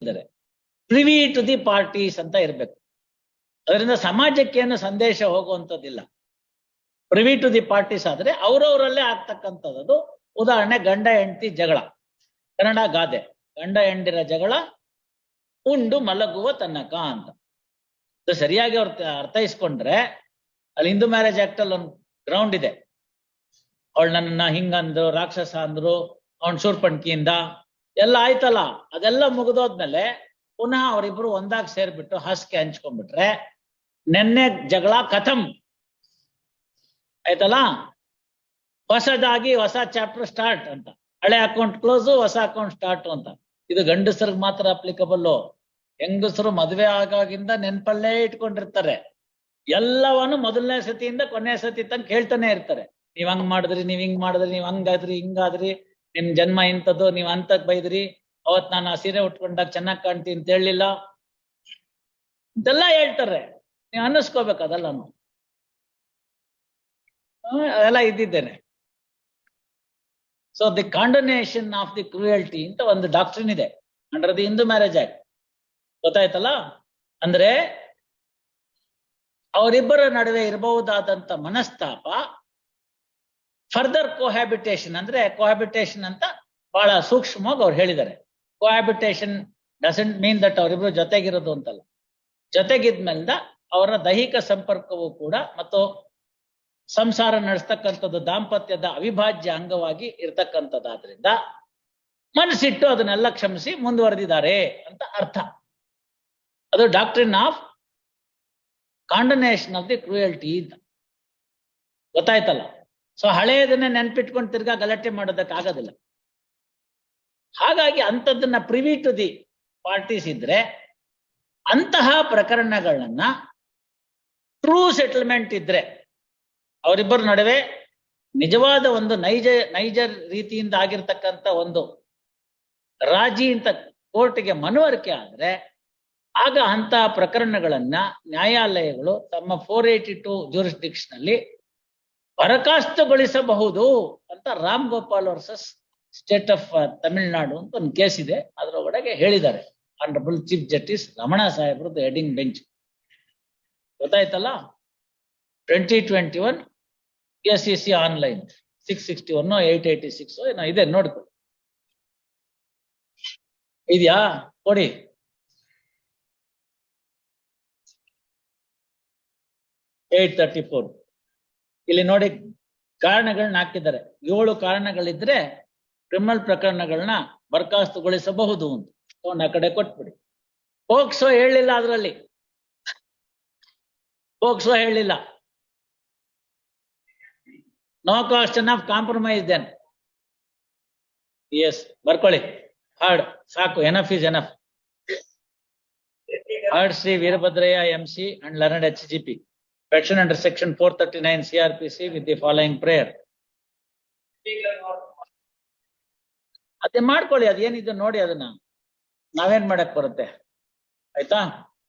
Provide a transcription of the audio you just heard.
ಇದ್ದಾರೆ. Privy to the parties ಅಂತ ಇರ್ಬೇಕು. ಅದರಿಂದ ಸಮಾಜಕ್ಕೆ ಏನು ಸಂದೇಶ ಹೋಗುವಂಥದ್ದಿಲ್ಲ. ಪ್ರಿವಿ ಟು ದಿ ಪಾರ್ಟೀಸ್ ಆದ್ರೆ ಅವ್ರವರಲ್ಲೇ ಆಗ್ತಕ್ಕಂಥದ್ದು. ಉದಾಹರಣೆ ಗಂಡ, ಹೆಂಡತಿ, ಜಗಳ. ಕನ್ನಡ ಗಾದೆ. ಗಂಡ, ಹೆಂಡಿರ ಜಗಳ, ಉಂಡು, ಮಲಗುವ ತನಕ ಅಂತ. ಸರಿಯಾಗಿ ಅವ್ರ ಅರ್ಥೈಸ್ಕೊಂಡ್ರೆ ಅಲ್ಲಿ ಹಿಂದೂ ಮ್ಯಾರೇಜ್ ಆಕ್ಟ್ ಅಲ್ಲಿ ಒಂದು ಗ್ರೌಂಡ್ ಇದೆ. ಅವಳು ನನ್ನ ಹಿಂಗಂದ್ರು, ರಾಕ್ಷಸ ಅಂದ್ರು, ಅವನ್ ಶೂರ್ಪಣ್ಕಿಯಿಂದ ಎಲ್ಲ ಆಯ್ತಲ್ಲ? ಅದೆಲ್ಲ ಮುಗಿದೋದ್ಮೇಲೆ ಪುನಃ ಅವರಿಬ್ರು ಒಂದಾಗ್ ಸೇರ್ಬಿಟ್ಟು ಹಸ್ಕೆ ಹಂಚ್ಕೊಂಡ್ಬಿಟ್ರೆ ನೆನ್ನೆ ಜಗಳ ಕಥಂ. ಆಯ್ತಲ್ಲ? ಹೊಸದಾಗಿ ಹೊಸ ಚಾಪ್ಟರ್ ಸ್ಟಾರ್ಟ್ ಅಂತ. ಹಳೆ ಅಕೌಂಟ್ ಕ್ಲೋಸ್ ಹೊಸ ಅಕೌಂಟ್ ಸ್ಟಾರ್ಟ್ ಅಂತ. ಇದು ಗಂಡಸರಿಗೆ ಮಾತ್ರ ಅಪ್ಲಿಕಬಲ್ ಹೆಂಗಸರು ಮದುವೆ ಆಗಾಗಿಂದ ನೆನ್ಪಲ್ಲೇ ಇಟ್ಕೊಂಡಿರ್ತಾರೆ. ಎಲ್ಲವನ್ನು ಮೊದಲನೇ ಸತಿಯಿಂದ ಕೊನೆ ಸತಿ ತನಕ ಕೇಳ್ತಾನೆ ಇರ್ತಾರೆ. ನೀವ್ ಹಂಗ್ ಮಾಡಿದ್ರಿ, ನೀವ್ ಹಿಂಗ್ ಮಾಡಿದ್ರಿ, ನೀವ್ ಹಂಗಾದ್ರಿ, ಹಿಂಗಾದ್ರಿ. ನಿಮ್ ಜನ್ಮ ಇಂಥದ್ದು, ನೀವ್ ಅಂತಕ್ ಬೈದ್ರಿ, ಅವತ್ ನಾನು ಆ ಸೀರೆ ಉಟ್ಕೊಂಡಾಗ ಚೆನ್ನಾಗ್ ಕಾಣ್ತೀನಿ ಅಂತ ಹೇಳಿಲ್ಲ ಇದೆಲ್ಲ ಹೇಳ್ತಾರೆ. ನೀವ್ ಅನ್ನಿಸ್ಕೋಬೇಕು ಅದೆಲ್ಲಾನು. ಅದೆಲ್ಲ ಇದ್ದಿದ್ದೇನೆ. So the condonation of the cruelty ಅಂತ ಒಂದು ಡಾಕ್ಟ್ರಿನ್ ಇದೆ. Under the Hindu marriage act ಗೊತ್ತಾಯ್ತಲ್ಲ? ಅಂದ್ರೆ, ಅವರಿಬ್ಬರ ನಡುವೆ ಇರಬಹುದಾದಂತ ಮನಸ್ತಾಪ ಫರ್ದರ್ ಕೋಹ್ಯಾಬಿಟೇಷನ್ ಅಂದ್ರೆ ಕೋಹ್ಯಾಬಿಟೇಷನ್ ಅಂತ ಬಹಳ ಸೂಕ್ಷ್ಮವಾಗಿ ಅವ್ರು ಹೇಳಿದ್ದಾರೆ. ಕೋಹ್ಯಾಬಿಟೇಷನ್ ಡಸೆಂಟ್ ಮೀನ್ ದಟ್ ಅವರಿಬ್ರು ಜೊತೆಗಿರೋದು ಅಂತಲ್ಲ. ಜೊತೆಗಿದ್ಮೇಲಿಂದ ಅವರ ದೈಹಿಕ ಸಂಪರ್ಕವು ಕೂಡ ಮತ್ತು ಸಂಸಾರ ನಡೆಸ್ತಕ್ಕಂಥದ್ದು ದಾಂಪತ್ಯದ ಅವಿಭಾಜ್ಯ ಅಂಗವಾಗಿ ಇರ್ತಕ್ಕಂಥದ್ದಾದ್ರಿಂದ ಮನಸ್ಸಿಟ್ಟು ಅದನ್ನೆಲ್ಲ ಕ್ಷಮಿಸಿ ಮುಂದುವರೆದಿದ್ದಾರೆ ಅಂತ ಅರ್ಥ. ಅದು doctrine of condonation of the cruelty ಅಂತ. ಗೊತ್ತಾಯ್ತಲ್ಲ? ಸೊ ಹಳೆಯದನ್ನ ನೆನ್ಪಿಟ್ಕೊಂಡು ತಿರ್ಗಾ ಗಲಾಟೆ ಮಾಡೋದಕ್ಕೆ ಆಗೋದಿಲ್ಲ ಹಾಗಾಗಿ ಅಂಥದ್ದನ್ನ ಪ್ರಿವಿ ಟು ದಿ ಪಾರ್ಟೀಸ್ ಇದ್ರೆ, ಅಂತಹ ಪ್ರಕರಣಗಳನ್ನ ಟ್ರೂ ಸೆಟಲ್ಮೆಂಟ್ ಇದ್ರೆ, ಅವರಿಬ್ಬರ ನಡುವೆ ನಿಜವಾದ ಒಂದು ನೈಜ ನೈಜ ರೀತಿಯಿಂದ ಆಗಿರ್ತಕ್ಕಂಥ ಒಂದು ರಾಜಿ ಅಂತ ಕೋರ್ಟ್ಗೆ ಮನವರಿಕೆ ಆದ್ರೆ, ಆಗ ಅಂತಹ ಪ್ರಕರಣಗಳನ್ನ ನ್ಯಾಯಾಲಯಗಳು ತಮ್ಮ ಫೋರ್ ಏಯ್ಟಿ ಟು ಜೂರಿಸ್ಟಿಕ್ಸ್ ಅಲ್ಲಿ ಬರಖಾಸ್ತುಗೊಳಿಸಬಹುದು ಅಂತ Ram Gopal versus state of Tamil Nadu ಅಂತ ಒಂದು ಕೇಸ್ ಇದೆ. ಅದರ ಒಳಗೆ ಹೇಳಿದ್ದಾರೆ. ಆನರಬಲ್ ಚೀಫ್ ಜಸ್ಟಿಸ್ ರಮಣ ಸಾಹೇಬ್ರದ್ದು ಹೆಡಿಂಗ್ ಬೆಂಚ್ ಗೊತ್ತಾಯ್ತಲ್ಲ? Twenty twenty one S C C online six sixty one eight eighty six ಏನೋ ಇದೆ ನೋಡ್ಕೊಳ್ಳಿ ಇದೆಯಾ? ಕೊಡಿ. ಏಟ್ ತರ್ಟಿ ಫೋರ್ ಇಲ್ಲಿ ನೋಡಿ ಕಾರಣಗಳನ್ನ ಹಾಕಿದ್ದಾರೆ. ಏಳು ಕಾರಣಗಳಿದ್ರೆ ಕ್ರಿಮಿನಲ್ ಪ್ರಕರಣಗಳನ್ನ ಬರ್ಖಾಸ್ತುಗೊಳಿಸಬಹುದು ಅಂತ. ಅವನ್ನ ಕಡೆ ಕೊಟ್ಬಿಡಿ. ಪೋಕ್ಸೋ ಹೇಳಿಲ್ಲ ಅದರಲ್ಲಿ. ಪೋಕ್ಸೋ ಹೇಳಿಲ್ಲ. No cost of compromise then yes ಬರ್ಕೊಳ್ಳಿ. ಹಾರ್ಡ್ ಸಾಕು enough is enough heard Shri Veerabhadraiah M C and learned H G P Petition under section four thirty-nine CRPC with the following prayer. ಅದೇ ಮಾಡ್ಕೊಳ್ಳಿ ಅದೇನಿದೆ ನೋಡಿ ಅದನ್ನ ನಾವೇನ್ ಮಾಡಕ್ ಬರುತ್ತೆ ಆಯ್ತಾ